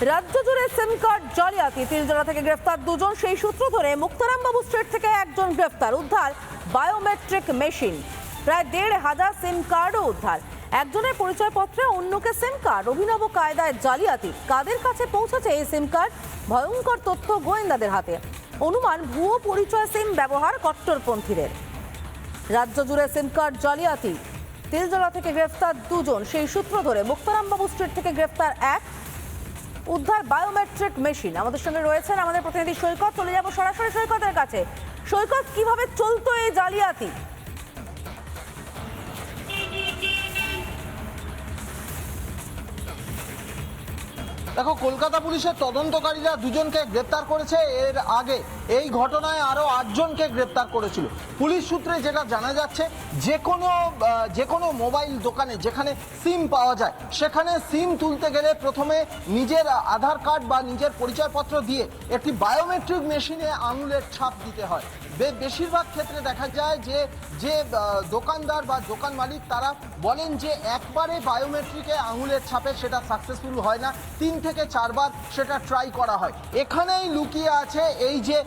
রাজ্য জুড়ে সিম কার্ড জালিয়াতি। তিলজলা থেকে গ্রেফতার দুজন, সেই সূত্র ধরে মুক্তারামবাবু স্ট্রিট থেকে একজন গ্রেফতার। উদ্ধার বায়োমেট্রিক মেশিন। প্রায় দেড় হাজার সিম কার্ডও উদ্ধার। একজনের পরিচয়পত্রে অন্যকে সিম কার্ড অভিনব কায়দায় জালিয়াতি। কাদের কাছে পৌঁছেছে এই সিম কার্ড ভয়ঙ্কর তথ্য গোয়েন্দাদের হাতে। অনুমান, ভুয়ো পরিচয় সিম ব্যবহার কট্টরপন্থীদের। রাজ্য জুড়ে সিম কার্ড জালিয়াতি। তিলজলা থেকে গ্রেফতার দুজন, সেই সূত্র ধরে মুক্তারামবাবু স্ট্রিট থেকে গ্রেফতার এক উদ্ধার বায়োমেট্রিক মেশিন। আমাদের সঙ্গে রয়েছেন আমাদের প্রতিনিধি সৈকত। চলে যাব সরাসরি সৈকতের কাছে। সৈকত, কীভাবে চলতো এই জালিয়াতি? দেখো, কলকাতা পুলিশের তদন্তকারীরা দুজনকে গ্রেপ্তার করেছে এর আগে। এই ঘটনায় আরও আটজনকে গ্রেপ্তার করেছিল। পুলিশ সূত্রে যেটা জানা যাচ্ছে, যে কোনো যে কোনো মোবাইল দোকানে যেখানে সিম পাওয়া যায়, সেখানে সিম তুলতে গেলে প্রথমে নিজের আধার কার্ড বা নিজের পরিচয়পত্র দিয়ে একটি বায়োমেট্রিক মেশিনে আঙুলের ছাপ দিতে হয়। বেশিরভাগ ক্ষেত্রে দেখা যায় যে যে দোকানদার বা দোকান মালিক তারা বলেন যে, একবারে বায়োমেট্রিকে আঙুলের ছাপে সেটা সাকসেসফুল হয় না, তিন থেকে চারবার সেটা ট্রাই করা হয়। এখানেই লুকিয়ে আছে এই যে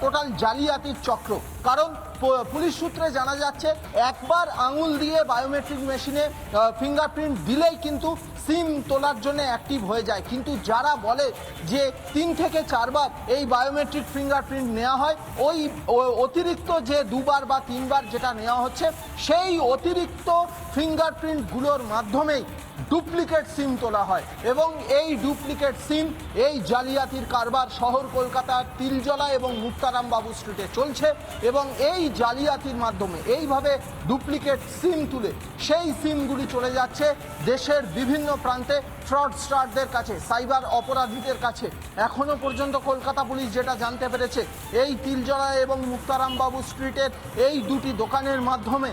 টোটাল জালিয়াতির চক্র। কারণ পুলিশ সূত্রে জানা যাচ্ছে, একবার আঙুল দিয়ে বায়োমেট্রিক মেশিনে ফিঙ্গারপ্রিন্ট দিলেই কিন্তু সিম তোলার জন্য অ্যাক্টিভ হয়ে যায়। কিন্তু যারা বলে যে তিন থেকে চারবার এই বায়োমেট্রিক ফিঙ্গারপ্রিন্ট নেওয়া হয়, ওই অতিরিক্ত যে দুবার বা তিনবার যেটা নেওয়া হচ্ছে, সেই অতিরিক্ত ফিঙ্গারপ্রিন্টগুলোর মাধ্যমেই ডুপ্লিকেট সিম তোলা হয় এবং এই ডুপ্লিকেট সিম এই জালিয়াতির কারবার শহর কলকাতার তিলজলা এবং মুক্তারাম বাবু স্ট্রিটে চলছে এবং এই জালিয়াতির মাধ্যমে এইভাবে ডুপ্লিকেট সিম তুলে সেই সিমগুলি চলে যাচ্ছে দেশের বিভিন্ন প্রান্তে ফ্রডস্টারদের কাছে, সাইবার অপরাধীদের কাছে। এখনও পর্যন্ত কলকাতা পুলিশ যেটা জানতে পেরেছে, এই তিলজলা এবং মুক্তারাম বাবু স্ট্রিটের এই দুটি দোকানের মাধ্যমে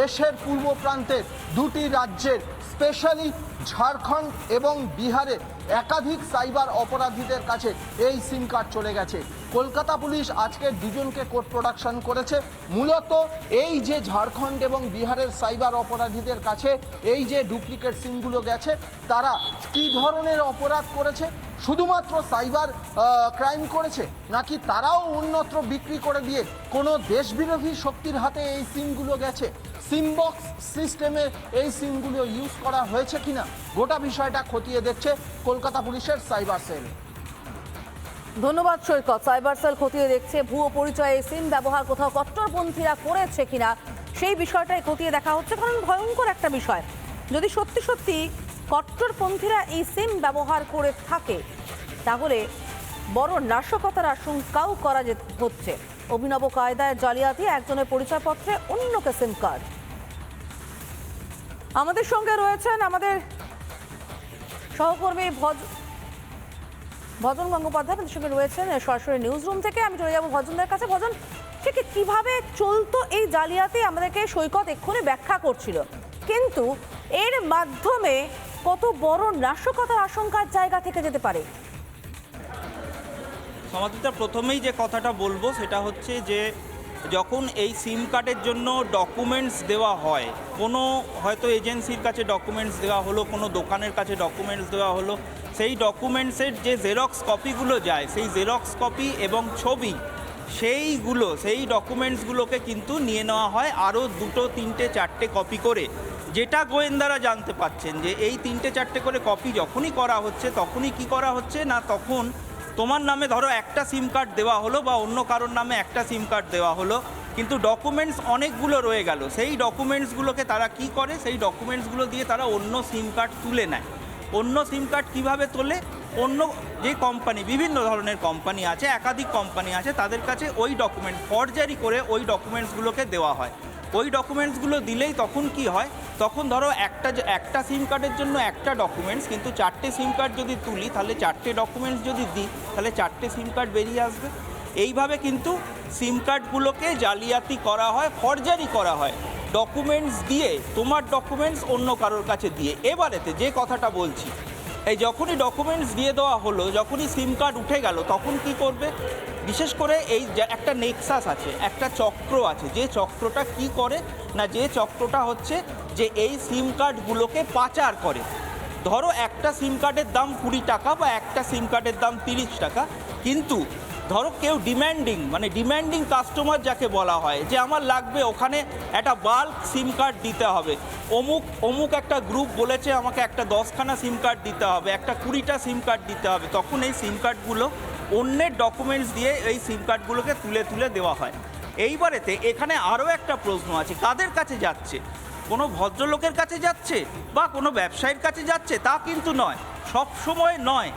দেশের পূর্ব প্রান্তের দুটি রাজ্যের স্পেশালি ঝাড়খণ্ড এবং বিহারে একাধিক সাইবার অপরাধীদের কাছে এই সিম কার্ড চলে গেছে। কলকাতা পুলিশ আজকে দুজনকে কোর্ট প্রোডাকশন করেছে। মূলত এই যে ঝাড়খণ্ড এবং বিহারের সাইবার অপরাধীদের কাছে এই যে ডুপ্লিকেট সিমগুলো গেছে, তারা কী ধরনের অপরাধ করেছে? শুধুমাত্র সাইবার ক্রাইম করেছে? নাকি তারাও অন্যত্র বিক্রি করে দিয়ে কোনো দেশবিরোধী শক্তির হাতে এই সিমগুলো গেছে? সিমবক্স সিস্টেমে এই সিমগুলো ইউজ করা হয়েছে কিনা? গোটা বিষয়টা খতিয়ে দেখছে কলকাতা পুলিশের সাইবার সেল। ধন্যবাদ, সৈকত। সাইবার সেল খতিয়ে দেখছে, ভুয়ো পরিচয়ে সিম ব্যবহার কোথাও কট্টরপন্থীরা করেছে কিনা, সেই বিষয়টাই খতিয়ে দেখা হচ্ছে, কারণ ভয়ঙ্কর একটা বিষয়। যদি সত্যি সত্যি কট্টরপন্থীরা এই সিম ব্যবহার করে থাকে, তাহলে বড় নাশকতার আশঙ্কাও করা হচ্ছে। অভিনব কায়দায় জালিয়াতি, একজনের পরিচয়পত্রে অন্যকে সিম কার্ড। আমাদের সঙ্গে রয়েছেন আমাদের সহকর্মী ভজ ভজন গঙ্গোপাধ্যায় আমাদের সঙ্গে রয়েছেন সরাসরি নিউজ রুম থেকে। আমি চলে যাব ভজনদের কাছে। ভজন, ঠিক কীভাবে চলতো এই জালিয়াতি আমাদেরকে সৈকত এক্ষুনি ব্যাখ্যা করছিল। কিন্তু এর মাধ্যমে কত বড় নাশকতার আশঙ্কার জায়গা থেকে যেতে পারে। সমাধিতা প্রথমেই যে কথাটা বলব, সেটা হচ্ছে যে যখন এই সিম কার্ডের জন্য ডকুমেন্টস দেওয়া হয়, কোনো হয়তো এজেন্সির কাছে ডকুমেন্টস দেওয়া হলো, কোনো দোকানের কাছে ডকুমেন্টস দেওয়া হলো, সেই ডকুমেন্টসের যে জেরক্স কপিগুলো যায়, সেই জেরক্স কপি এবং ছবি, সেইগুলো, সেই ডকুমেন্টসগুলোকে কিন্তু নিয়ে নেওয়া হয় আরও দুটো, তিনটে, চারটে কপি করে। যেটা গোয়েন্দারা জানতে পাচ্ছেন যে এই তিনটে, চারটে করে কপি যখনই করা হচ্ছে, তখনই কি করা হচ্ছে না তখন তোমার নামে ধরো একটা সিম কার্ড দেওয়া হলো বা অন্য কারোর নামে একটা সিম কার্ড দেওয়া হলো, কিন্তু ডকুমেন্টস অনেকগুলো রয়ে গেল। সেই ডকুমেন্টসগুলোকে তারা কি করে? সেই ডকুমেন্টসগুলো দিয়ে তারা অন্য সিম কার্ড তুলে নেয়। অন্য সিম কার্ড কীভাবে তোলে? অন্য যে কোম্পানি বিভিন্ন ধরনের কোম্পানি আছে, একাধিক কোম্পানি আছে, তাদের কাছে ওই ডকুমেন্ট ফরজারি করে ওই ডকুমেন্টসগুলোকে দেওয়া হয়। ওই ডকুমেন্টসগুলো দিলেই তখন কি হয়? তখন ধরো একটা একটা সিম কার্ডের জন্য একটা ডকুমেন্টস কিন্তু চারটে সিম কার্ড যদি তুলি, তাহলে চারটে ডকুমেন্টস যদি দিই, তাহলে চারটে সিম কার্ড বেরিয়ে আসবে। এইভাবে কিন্তু সিম কার্ডগুলোকে জালিয়াতি করা হয় ফরজারি করা হয়। ডকুমেন্টস দিয়ে, তোমার ডকুমেন্টস অন্য কারোর কাছে দিয়ে। এবারেতে যে কথাটা বলছি, এই যখনই ডকুমেন্টস দিয়ে দেওয়া হলো, যখনই সিম কার্ড উঠে গেল, তখন কি করবে? বিশেষ করে এই একটা নেক্সাস আছে, একটা চক্র আছে, যে চক্রটা কি করে না যে চক্রটা হচ্ছে যে এই সিম কার্ডগুলোকে পাচার করে। ধরো একটা সিম কার্ডের দাম কুড়ি টাকা বা একটা সিম কার্ডের দাম তিরিশ টাকা, কিন্তু ধরো কেউ ডিম্যান্ডিং মানে ডিম্যান্ডিং কাস্টমার যাকে বলা হয়, যে আমার লাগবে ওখানে একটা বাল্ক সিম কার্ড দিতে হবে। অমুক অমুক একটা গ্রুপ বলেছে আমাকে একটা দশখানা সিম কার্ড দিতে হবে, একটা কুড়িটা সিম কার্ড দিতে হবে, তখন এই সিম কার্ডগুলো অন্যের ডকুমেন্টস দিয়ে এই সিম কার্ডগুলোকে তুলে তুলে দেওয়া হয়। এইবারেতে এখানে আরও একটা প্রশ্ন আছে, কাদের কাছে যাচ্ছে? কোনো ভদ্রলোকের কাছে যাচ্ছে বা কোনো ব্যবসায়ীর কাছে যাচ্ছে? তা কিন্তু নয় সব সময় নয়।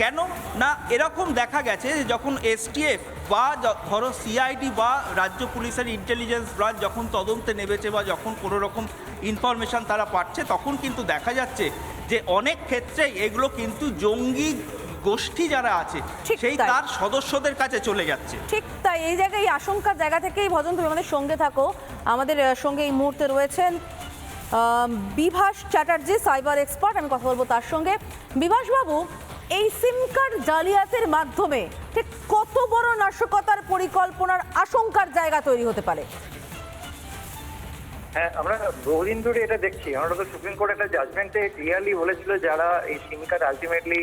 কেন? না, এরকম দেখা গেছে যে যখন এসটিএফ বা ধরো সিআইডি বা রাজ্য পুলিশের ইন্টেলিজেন্স ব্রাঞ্চ যখন তদন্তে নেমেছে বা যখন কোনো রকম ইনফরমেশন তারা পাচ্ছে, তখন কিন্তু দেখা যাচ্ছে যে অনেক ক্ষেত্রেই এগুলো কিন্তু জঙ্গি গোষ্ঠী যারা আছে ঠিক সেই। তার সদস্যদের কাছে চলে যাচ্ছে। ঠিক তাই এই জায়গায় এই আশঙ্কার জায়গা থেকেই ভজন তুমি আমাদের সঙ্গে থাকো। আমাদের সঙ্গে এই মুহূর্তে রয়েছেন বিভাস চ্যাটার্জি সাইবার এক্সপার্ট আমি কথা বলব তার সঙ্গে। বিভাস বাবু এই সিম কার্ড জালিয়াতের মাধ্যমে ঠিক কত বড় নাশকতার পরিকল্পনার আশঙ্কার জায়গা তৈরি হতে পারে? হ্যাঁ আমরা বহুদিন ধরে এটা দেখছি। আমরা তো সুপ্রিম কোর্ট একটা জাজমেন্টে ক্লিয়ারলি বলেছিল যারা এই সিম কার্ড আলটিমেটলি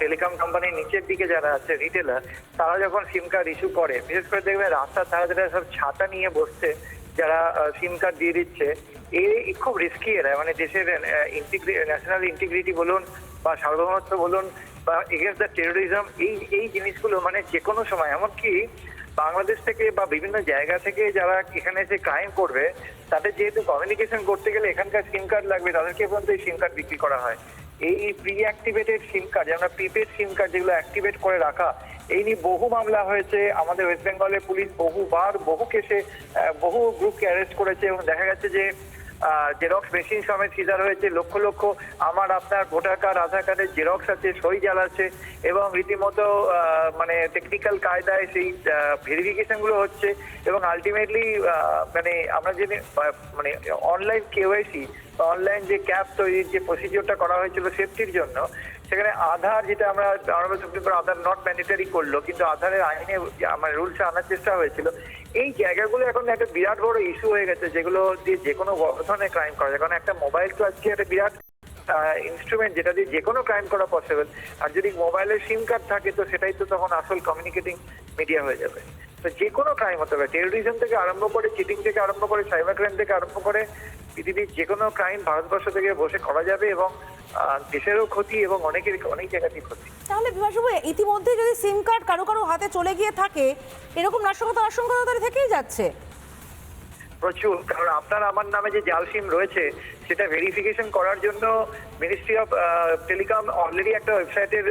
টেলিকম কোম্পানির নিচের দিকে যারা আছে রিটেলার তারা যখন সিম কার্ড ইস্যু করে, বিশেষ করে দেখবে রাস্তার ধারে ধারে সব ছাতা নিয়ে বসছে, যারা সিম কার্ড দিয়ে দিচ্ছে, এ খুব রিস্কি এরা। মানে দেশের ন্যাশনাল ইন্টিগ্রিটি বলুন বা সার্বভৌমত্ব বলুন বা এগেন্স্ট দ্য টেরোরিজম এই এই জিনিসগুলো মানে যে কোনো সময়। এমনকি বাংলাদেশ থেকে বা বিভিন্ন জায়গা থেকে যারা এখানে এসে ক্রাইম করবে, তাদের যেহেতু কমিউনিকেশন করতে গেলে এখানকার সিম কার্ড লাগবে, তাদেরকে পর্যন্ত এই সিম কার্ড বিক্রি করা হয়। এই প্রি অ্যাক্টিভেটেড সিম কার্ড যেমন প্রিপেড সিম কার্ড যেগুলো অ্যাক্টিভেট করে রাখা, এই নিয়ে বহু মামলা হয়েছে। আমাদের ওয়েস্ট বেঙ্গলের পুলিশ বহুবার বহু কেসে বহু গ্রুপকে অ্যারেস্ট করেছে এবং দেখা গেছে যে জেরক্স মেশিন সমেত সিজার হয়েছে, লক্ষ লক্ষ আমার আপনার ভোটার কার্ড আধার কার্ডের জেরক্স আছে, সই জ্বালাচ্ছে এবং রীতিমতো মানে টেকনিক্যাল কায়দায় সেই ভেরিফিকেশনগুলো হচ্ছে, এবং আলটিমেটলি মানে আমরা যে মানে অনলাইন কেওয়াইসি অনলাইন যে ক্যাব তৈরির যে প্রসিডিওরটা করা হয়েছিল সেফটির জন্য সেখানে আধার যেটা আমরা supreme court Aadhaar not mandatory করল, কিন্তু আধারের আইনে আমার রুলসে আনার চেষ্টা হয়েছিল। এই জায়গাগুলো এখন একটা বিরাট বড় ইস্যু হয়ে গেছে, যেগুলো দিয়ে যে কোনো ধরনের ক্রাইম করা যায়। কারণ একটা মোবাইল তো আজকে একটা বিরাট ইনস্ট্রুমেন্ট যেটা দিয়ে যে কোনো ক্রাইম করা পসিবল আর যদি মোবাইলের সিম কার্ড থাকে, তো সেটাই তো তখন আসল কমিউনিকেটিং মিডিয়া হয়ে যাবে। তো যে কোনো ক্রাইম হতে পারে। টেরোরিজম থেকে আরম্ভ করে চিটিং থেকে আরম্ভ করে সাইবার ক্রাইম থেকে আরম্ভ করে পৃথিবীর যে কোনো ক্রাইম ভারতবর্ষ থেকে বসে করা যাবে এবং দেশেরও ক্ষতি এবং অনেকের, অনেক জায়গাতেই ক্ষতি। তাহলে বিভাসবাবু, ইতিমধ্যে যদি সিম কার্ড কারও কারও হাতে চলে গিয়ে থাকে, এরকম নাশকতা আশঙ্কা তো তাহলে থেকেই যাচ্ছে। প্রচুর, কারণ আপনার আমার নামে যে জাল সিম রয়েছে, সেটা ভেরিফিকেশন করার জন্য মিনিস্ট্রি অফ টেলিকম অলরেডি একটা ওয়েবসাইটের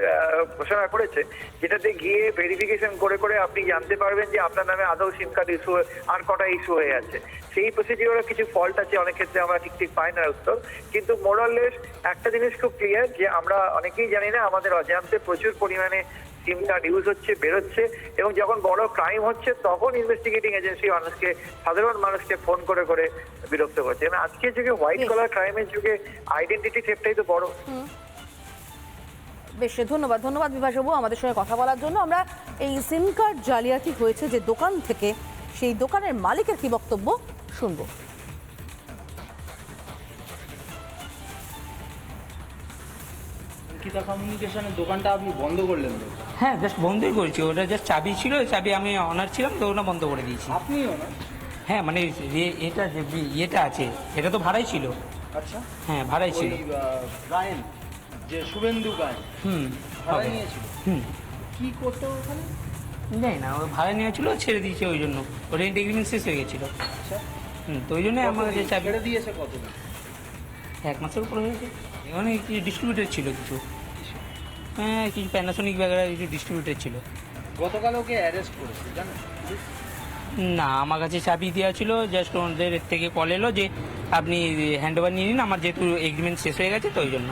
ঘোষণা করেছে, যেটাতে গিয়ে ভেরিফিকেশন করে করে আপনি জানতে পারবেন যে আপনার নামে আদৌ সিম কার্ড ইস্যু আর কটা ইস্যু হয়ে আছে। সেই প্রসিডিওরে কিছু ফল্ট আছে, অনেক ক্ষেত্রে আমরা ঠিক ঠিক পাই না উত্তর, কিন্তু মোরাললেস একটা জিনিস খুব ক্লিয়ার যে আমরা অনেকেই জানি না, আমাদের অজান্তে প্রচুর পরিমাণে সিম কার্ড ইউজ হচ্ছে বেরোচ্ছে এবং যখন বড় ক্রাইম হচ্ছে তখন ইনভেস্টিগেটিং এজেন্সি মানুষকে সাধারণ মানুষকে ফোন করে করে বিরক্ত করছে। এবং আজকের যুগে হোয়াইট কলার ক্রাইমের যুগে আইডেন্টিটি সেফটাই তো বড়। বেশ ধন্যবাদ ধন্যবাদ বিভাসবাবু আমাদের সঙ্গে কথা বলার জন্য। আমরা এই সিম কার্ড জালিয়াতি হয়েছে যে দোকান থেকে সেই দোকানের মালিকের কি বক্তব্য? শুনব। অঙ্কিতা কমিউনিকেশনের দোকানটা আপনি বন্ধ করলেন তো? হ্যাঁ জাস্ট বন্ধই করেছি। ওটা জাস্ট চাবি ছিল চাবি আমি অনার ছিলাম তো ওটা বন্ধ করে দিয়েছি। আপনি হ্যাঁ মানে এ- এটা যে বি- ইয়েটা আছে এটা তো ভাড়াই ছিল। আচ্ছা। হ্যাঁ ভাড়াই ছিল। আহ, গায়েন যে শুভেন্দু গায়েন হুম ভাড়া হবে। নিয়েছিল? হুম। কি করতো ওখানে? জানি না ও ভাড়া নিয়েছিল ছেড়ে দিয়েছে ওই জন্য। ওর রেন্ট এগ্রিমেন্ট শেষ হয়ে গেছিল। আচ্ছা। হুম তো ওই জন্য আমার কাছে চাবি ছেড়ে দিয়েছে কতদিন? এক মাসের উপরে হয়েছে। এখানে কিছু ডিস্ট্রিবিউটার ছিল কিছু। হ্যাঁ কিছু প্যানাসোনিক ব্যাগের কিছু ডিস্ট্রিবিউটার ছিল। গতকাল ওকে অ্যারেস্ট করেছে পুলিশ? না আমার কাছে চাবি দেওয়া ছিল জাস্ট ওদের থেকে কল এলো যে আপনি হ্যান্ড ওভার নিয়ে নিন আমার যেহেতু এগ্রিমেন্ট শেষ হয়ে গেছে তো ওই জন্য।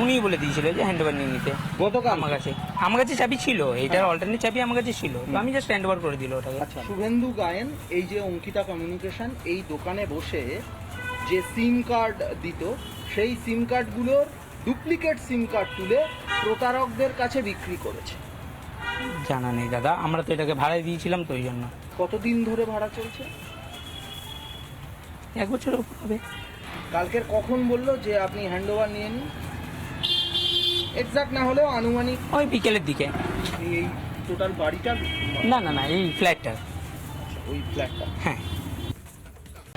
উনিই বলে দিয়েছিল যে হ্যান্ড ওভার নিয়ে নিতে। গতকাল? আমার কাছে। আমার কাছে চাবি ছিল এটার অল্টারনেট চাবি আমার কাছে ছিল তো আমি জাস্ট হ্যান্ড ওভার করে দিল ওটাকে। আচ্ছা শুভেন্দু গায়েন এই যে অঙ্কিতা কমিউনিকেশন এই দোকানে বসে যে সিম কার্ড দিত সেই সিম কার্ডগুলোর ডুপ্লিকেট সিম কার্ড তুলে প্রতারকদের কাছে বিক্রি করেছে। জানা নেই দাদা আমরা তো এটাকে ভাড়ায় দিয়েছিলাম তো ওই জন্য। কতদিন ধরে ভাড়া চলছে? এক বছর হবে। কালকের কখন বলল যে আপনি হ্যান্ডওভার নিয়ে নিন? এক্সাক্ট না হলেও আনুমানিক। ওই বিকেলের দিকে। এই টোটাল বাড়িটা? না না না এই ফ্ল্যাটটা ওই ফ্ল্যাটটা হ্যাঁ।